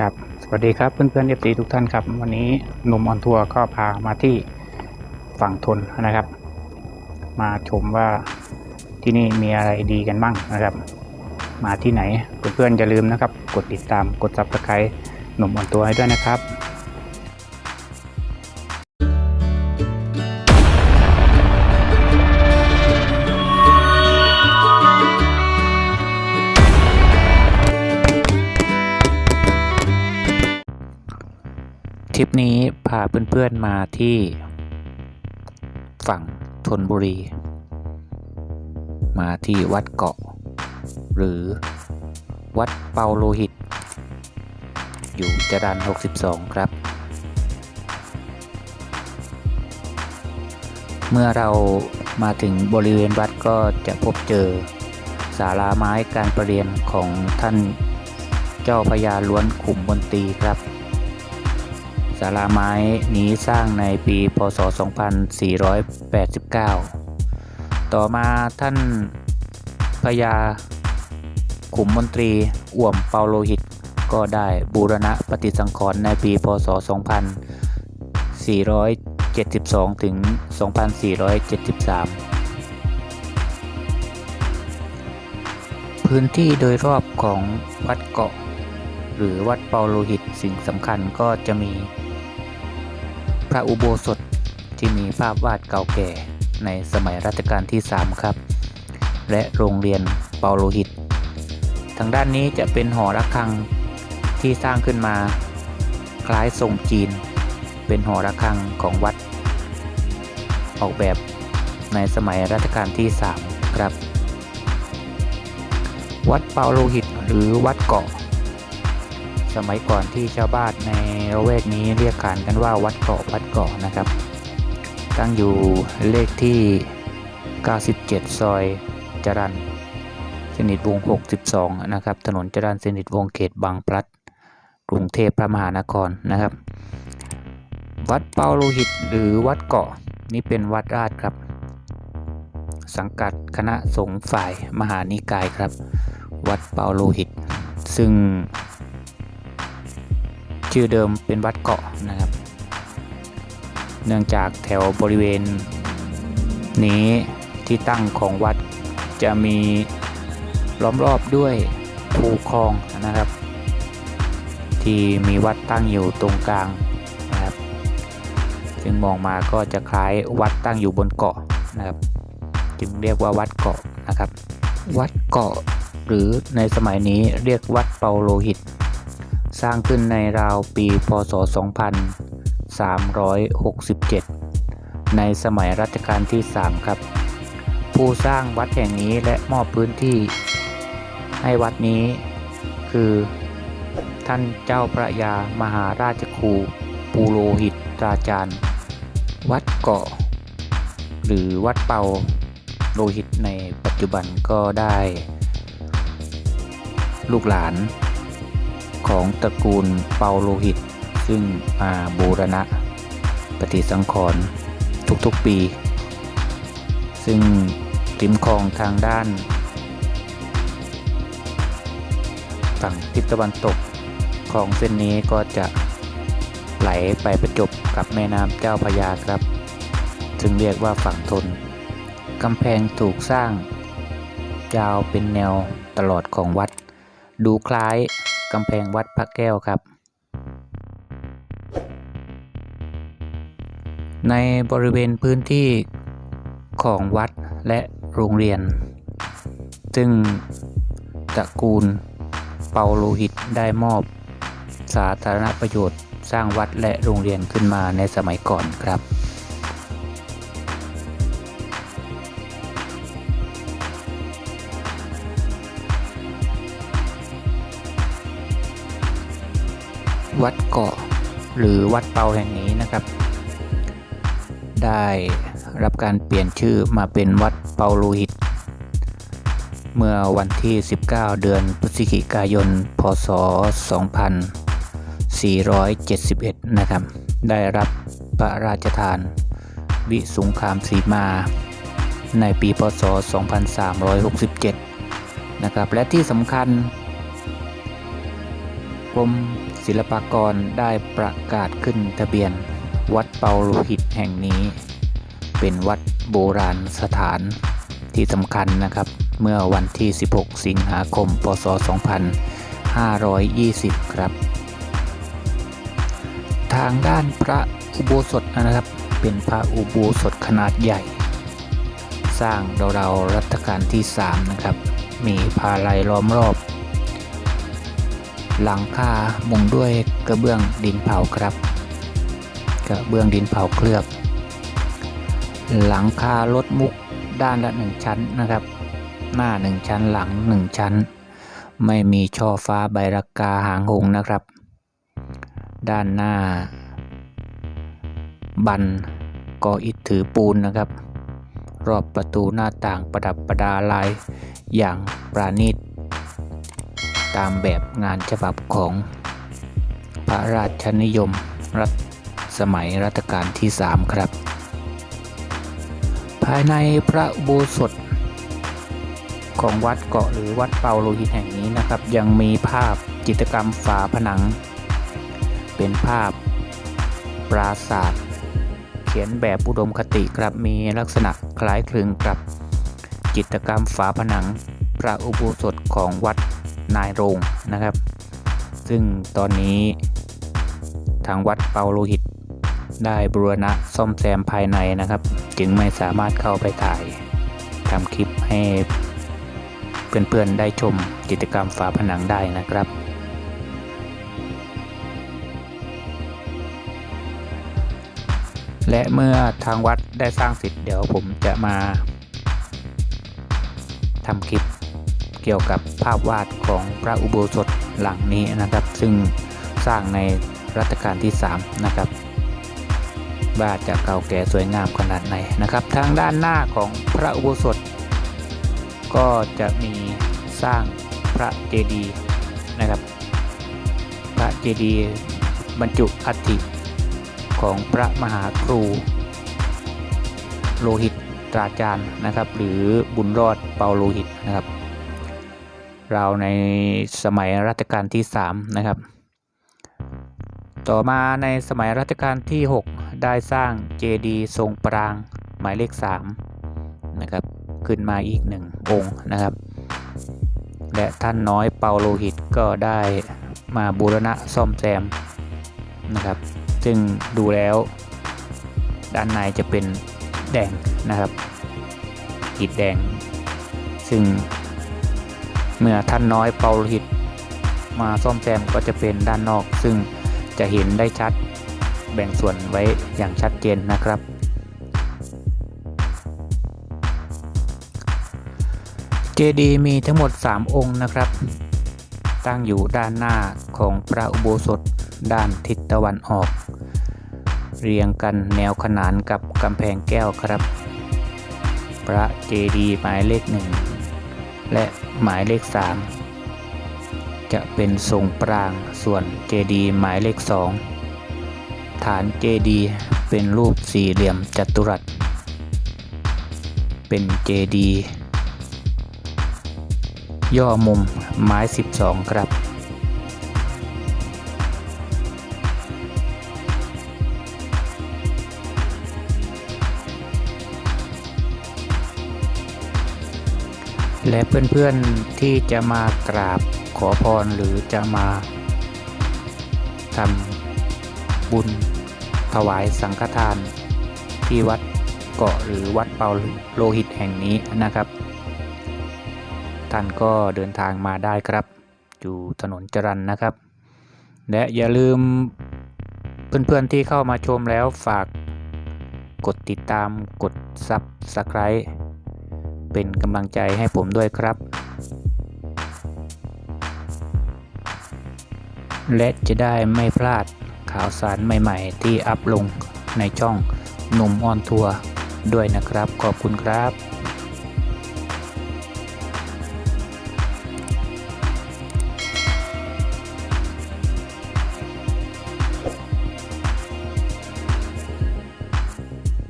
ครับสวัสดีครับเพื่อนๆเอฟซีทุกท่านครับ วันนี้หนุ่มออนทัวร์ก็พามาที่ฝั่งทนนะครับ มาชมว่าที่นี่มีอะไรดีกันบ้างนะครับ มาที่ไหนเพื่อนๆอย่าลืมนะครับ กดติดตามกดซับสไครต์หนุ่มออนทัวร์ให้ด้วยนะครับ เพื่อนๆมาที่ฝั่งธนบุรี มาที่วัดเกาะ หรือวัดเปาโลหิต อยู่จรัน 62 ครับ เมื่อเรามาถึงบริเวณวัดก็จะพบเจอศาลาไม้การประเรียนของท่านเจ้าพญาล้วนขุมบนตีครับาลาไม้นี้สร้างในปีพศ 2489 ต่อมาท่านพญาขุมมนตรีอ่วมเปาโลหิต ก็ได้บูรณะปฏิสังขรณ์ในปีพศ 2472 ถึง 2473พื้นที่โดยรอบของวัดเกาะ หรือวัดเปาโลหิตสิ่งสำคัญก็จะมี ระอุโบสถที่มีภาพวาดเก่าแก่ในสมัยรัชกาลที่ 3 ครับ และโรงเรียนเปาโลหิต ทางด้านนี้จะเป็นหอระฆังที่สร้างขึ้นมาคล้ายทรงจีน เป็นหอระฆังของวัด ออกแบบในสมัยรัชกาลที่ 3 ครับ วัดเปาโลหิตหรือวัดเกาะ สมัยก่อนที่ชาวบ้านในละแวกนี้เรียกขานกันว่าวัดเกาะวัดเกาะนะครับ ตั้งอยู่เลขที่ 97 ซอยจรันสนิทวง 62 นะครับ ถนนจรันสนิทวงเขตบางพลัด กรุงเทพพระมหานครนะครับ วัดเปาโลหิตหรือวัดเกาะนี่เป็นวัดราชครับ สังกัดคณะสงฆ์ฝ่ายมหานิกายครับ วัดเปาโลหิต ซึ่ง ชื่อเดิมเป็นวัดเกาะนะครับ เนื่องจากแถวบริเวณ นี้ที่ตั้งของวัดจะมีล้อมรอบด้วยภูคลองนะครับ ที่มีวัดตั้งอยู่ตรงกลางนะครับซึ่งมองมาก็จะคล้ายวัดตั้งอยู่บนเกาะนะครับ จึงเรียกว่าวัดเกาะนะครับ วัดเกาะหรือในสมัยนี้เรียกวัดเปาโลหิต สร้างขึ้นในราวปี พศ 2367 ในสมัยรัชกาลที่ 3 ครับ ผู้สร้างวัดแห่งนี้และมอบพื้นที่ ให้วัดนี้คือ ท่านเจ้าพระยามหาราชครูปูโรหิตราจารย์ วัดเกาะ หรือวัดเปาโลหิตในปัจจุบันก็ได้ ลูกหลาน ของตระกูลเปาโลหิต ซึ่งมาบูรณะ ปฏิสังขรณ์ทุกๆปี ซึ่งริมคลองทางด้าน ฝั่งทิศตะวันตกคลองเส้นนี้ก็จะไหลไปประจบกับแม่น้ำเจ้าพยาครับ ซึ่งเรียกว่าฝั่งทนกำแพงถูกสร้าง ยาวเป็นแนวตลอดของวัด ดูคล้าย กำแพงวัดพระแก้วครับ ในบริเวณพื้นที่ของวัดและโรงเรียน ซึ่งตระกูลเปาโลหิตได้มอบ สาธารณประโยชน์สร้างวัดและโรงเรียนขึ้นมาในสมัยก่อนครับ วัดเกาะหรือวัดเปาแห่งนี้นะครับ ได้รับการเปลี่ยนชื่อมาเป็นวัดเปาโลหิต เมื่อวันที่ 19 เดือนพฤศจิกายน พศ 2471 นะครับ ได้รับพระราชทาน วิสุงคามสีมา ในปี พศ 2367 นะครับ และที่สำคัญกรม ศิลปากรได้ประกาศขึ้นทะเบียน วัดเปาโลหิตแห่งนี้ เป็นวัดโบราณสถานที่สำคัญนะครับ เมื่อวันที่ 16 สิงหาคม พศ 2520 ครับ ทางด้านพระอุโบสถนะครับ เป็นพระอุโบสถขนาดใหญ่ สร้างราวๆรัชกาลที่ 3 นะครับ มีพาลัยล้อมรอบ หลังคามุงด้วยกระเบื้องดินเผาครับ กระเบื้องดินเผาเคลือบ หลังคารถมุกด้านละหนึ่งชั้นนะครับ หน้าหนึ่งชั้นหลังหนึ่งชั้น ไม่มีช่อฟ้าใบรากาหางหงนะครับ ด้านหน้า บันก่ออิฐถือปูนนะครับ รอบประตูหน้าต่างประดับประดาลายอย่างปราณีต ตามแบบงานฉบับของพระราชนิยมรัชสมัยรัชกาลที่ 3 ครับ ภายในพระอุโบสถของวัดเกาะหรือวัดเปาโลหิตแห่งนี้นะครับ ยังมีภาพจิตรกรรมฝาผนัง เป็นภาพปราศาสาทเขียนแบบอุดมคติครับมีลักษณะคล้ายคลึงกับจิตรกรรมฝาผนัง พระอุโบสถของวัด นายโรงนะครับ ซึ่งตอนนี้ทางวัดเปาโลหิต ได้บูรณะซ่อมแซมภายในนะครับ จึงไม่สามารถเข้าไปถ่ายทำคลิปให้เพื่อนๆได้ชมกิจกรรมฝาผนังได้นะครับและเมื่อทางวัดได้สร้างเสร็จเดี๋ยวผมจะมาทำคลิป เกี่ยวกับภาพวาดของพระอุโบสถหลังนี้นะครับ ซึ่งสร้างในรัชกาลที่ 3 นะครับว่าจะเก่าแก่สวยงามขนาดไหนนะครับ ทางด้านหน้าของพระอุโบสถ ก็จะมีสร้างพระเจดีย์นะครับ พระเจดีย์บรรจุอัฐิของพระมหาครู โลหิตตราจารย์นะครับ หรือบุญรอดเปาโลหิตนะครับ เราในสมัยรัชกาลที่ 3 นะครับ ต่อมาในสมัยรัชกาลที่ 6 ได้สร้างเจดีย์ทรงปรางหมายเลข 3 นะครับ ขึ้นมาอีกหนึ่งองค์นะครับ และท่านน้อยเปาโลหิตก็ได้มาบูรณะซ่อมแซมนะครับ ซึ่งดูแล้วด้านในจะเป็นแดงนะครับอิฐแดง ซึ่ง เมื่อท่านน้อยเปาโลหิตมาซ่อมแซมก็จะเป็นด้านนอก ซึ่งจะเห็นได้ชัดแบ่งส่วนไว้อย่างชัดเจนนะครับ เจดีมีทั้งหมด 3 องค์นะครับ ตั้งอยู่ด้านหน้าของพระอุโบสถด้านทิศตะวันออก เรียงกันแนวขนานกับกำแพงแก้วครับ พระเจดีหมายเลขหนึ่ง และหมายเลข 3 จะเป็นทรงปรางส่วนเจดีย์หมายเลข 2 ฐานเจดีย์เป็นรูปสี่เหลี่ยมจัตุรัส เป็นเจดีย์ย่อมุมไม้ 12 ครับ และเพื่อนๆที่จะมากราบขอพรหรือจะมาทำบุญถวายสังฆทาน ที่วัดเกาะหรือวัดเปาโลหิตแห่งนี้นะครับ ท่านก็เดินทางมาได้ครับ อยู่ถนนจรันนะครับ และอย่าลืมเพื่อนๆที่เข้ามาชมแล้วฝากกดติดตามกด Subscribe เป็นกำลังใจให้ผมด้วยครับ และจะได้ไม่พลาดข่าวสารใหม่ๆ ที่อัพลงในช่องหนุ่มออนทัวร์ด้วยนะครับ ขอบคุณครับ